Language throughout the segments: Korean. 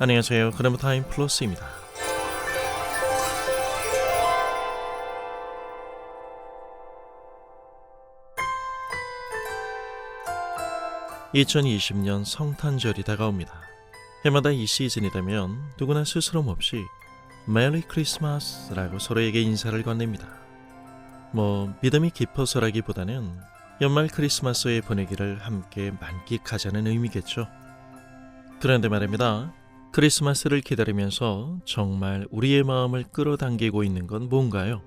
안녕하세요. 그라마타임 플러스입니다. (2020년) 성탄절이 다가옵니다. 해마다 이 시즌이 되면 누구나 스스럼 없이 메리 크리스마스라고 서로에게 인사를 건넵니다. 뭐 믿음이 깊어서라기보다는 연말 크리스마스의 분위기를 함께 만끽하자는 의미겠죠. 그런데 말입니다. 크리스마스를 기다리면서 정말 우리의 마음을 끌어당기고 있는 건 뭔가요?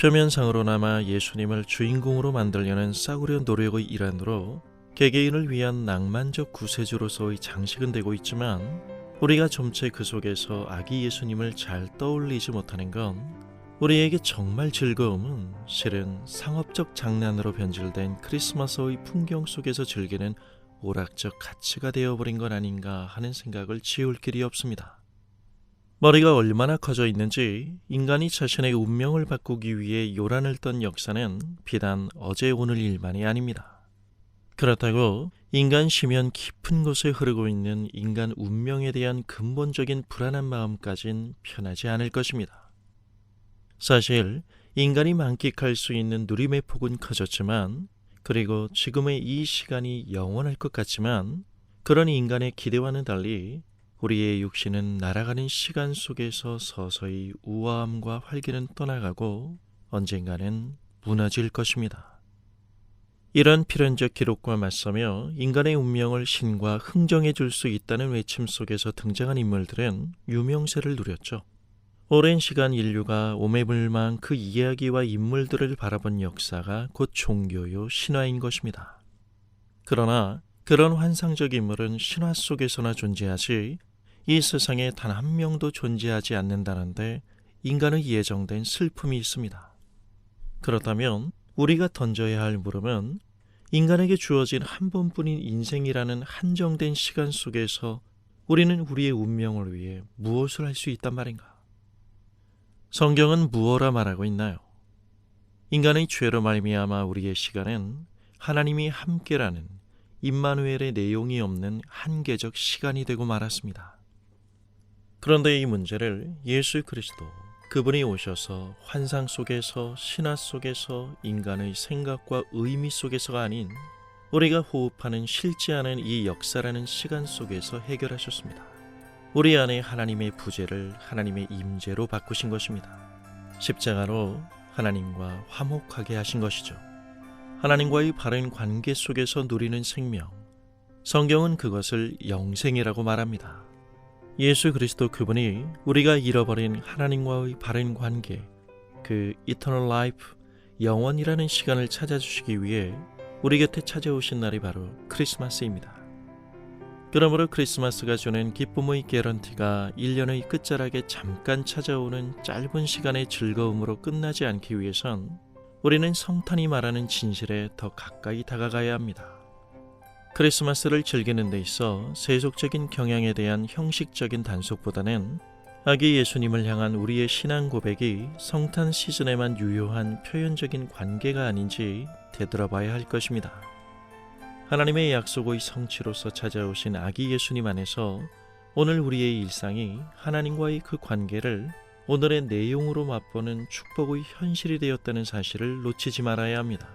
표면상으로나마 예수님을 주인공으로 만들려는 싸구려 노력의 일환으로 개개인을 위한 낭만적 구세주로서의 장식은 되고 있지만 우리가 점체 그 속에서 아기 예수님을 잘 떠올리지 못하는 건 우리에게 정말 즐거움은 실은 상업적 장난으로 변질된 크리스마스의 풍경 속에서 즐기는 오락적 가치가 되어버린 건 아닌가 하는 생각을 지울 길이 없습니다. 머리가 얼마나 커져 있는지 인간이 자신의 운명을 바꾸기 위해 요란을 떤 역사는 비단 어제 오늘 일만이 아닙니다. 그렇다고 인간 심연 깊은 곳에 흐르고 있는 인간 운명에 대한 근본적인 불안한 마음까진 편하지 않을 것입니다. 사실 인간이 만끽할 수 있는 누림의 폭은 커졌지만 그리고 지금의 이 시간이 영원할 것 같지만 그런 인간의 기대와는 달리 우리의 육신은 날아가는 시간 속에서 서서히 우아함과 활기는 떠나가고 언젠가는 무너질 것입니다. 이런 필연적 기록과 맞서며 인간의 운명을 신과 흥정해 줄 수 있다는 외침 속에서 등장한 인물들은 유명세를 누렸죠. 오랜 시간 인류가 오매불망 그 이야기와 인물들을 바라본 역사가 곧 종교요 신화인 것입니다. 그러나 그런 환상적 인물은 신화 속에서나 존재하지 이 세상에 단 한 명도 존재하지 않는다는데 인간의 예정된 슬픔이 있습니다. 그렇다면 우리가 던져야 할 물음은 인간에게 주어진 한 번뿐인 인생이라는 한정된 시간 속에서 우리는 우리의 운명을 위해 무엇을 할 수 있단 말인가? 성경은 무엇라 말하고 있나요? 인간의 죄로 말미암아 우리의 시간은 하나님이 함께라는 임마누엘의 내용이 없는 한계적 시간이 되고 말았습니다. 그런데 이 문제를 예수 그리스도 그분이 오셔서 환상 속에서 신화 속에서 인간의 생각과 의미 속에서가 아닌 우리가 호흡하는 실제 않은 이 역사라는 시간 속에서 해결하셨습니다. 우리 안에 하나님의 부재를 하나님의 임재로 바꾸신 것입니다. 십자가로 하나님과 화목하게 하신 것이죠. 하나님과의 바른 관계 속에서 누리는 생명. 성경은 그것을 영생이라고 말합니다. 예수 그리스도 그분이 우리가 잃어버린 하나님과의 바른 관계, 그 eternal life, 영원이라는 시간을 찾아주시기 위해 우리 곁에 찾아오신 날이 바로 크리스마스입니다. 그러므로 크리스마스가 주는 기쁨의 개런티가 1년의 끝자락에 잠깐 찾아오는 짧은 시간의 즐거움으로 끝나지 않기 위해선 우리는 성탄이 말하는 진실에 더 가까이 다가가야 합니다. 크리스마스를 즐기는 데 있어 세속적인 경향에 대한 형식적인 단속보다는 아기 예수님을 향한 우리의 신앙 고백이 성탄 시즌에만 유효한 표현적인 관계가 아닌지 되돌아봐야 할 것입니다. 하나님의 약속의 성취로서 찾아오신 아기 예수님 안에서 오늘 우리의 일상이 하나님과의 그 관계를 오늘의 내용으로 맛보는 축복의 현실이 되었다는 사실을 놓치지 말아야 합니다.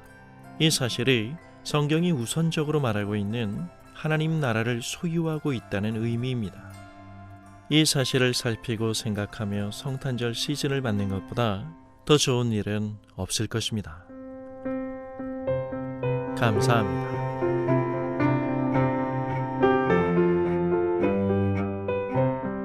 이 사실이 성경이 우선적으로 말하고 있는 하나님 나라를 소유하고 있다는 의미입니다. 이 사실을 살피고 생각하며 성탄절 시즌을 맞는 것보다 더 좋은 일은 없을 것입니다. 감사합니다.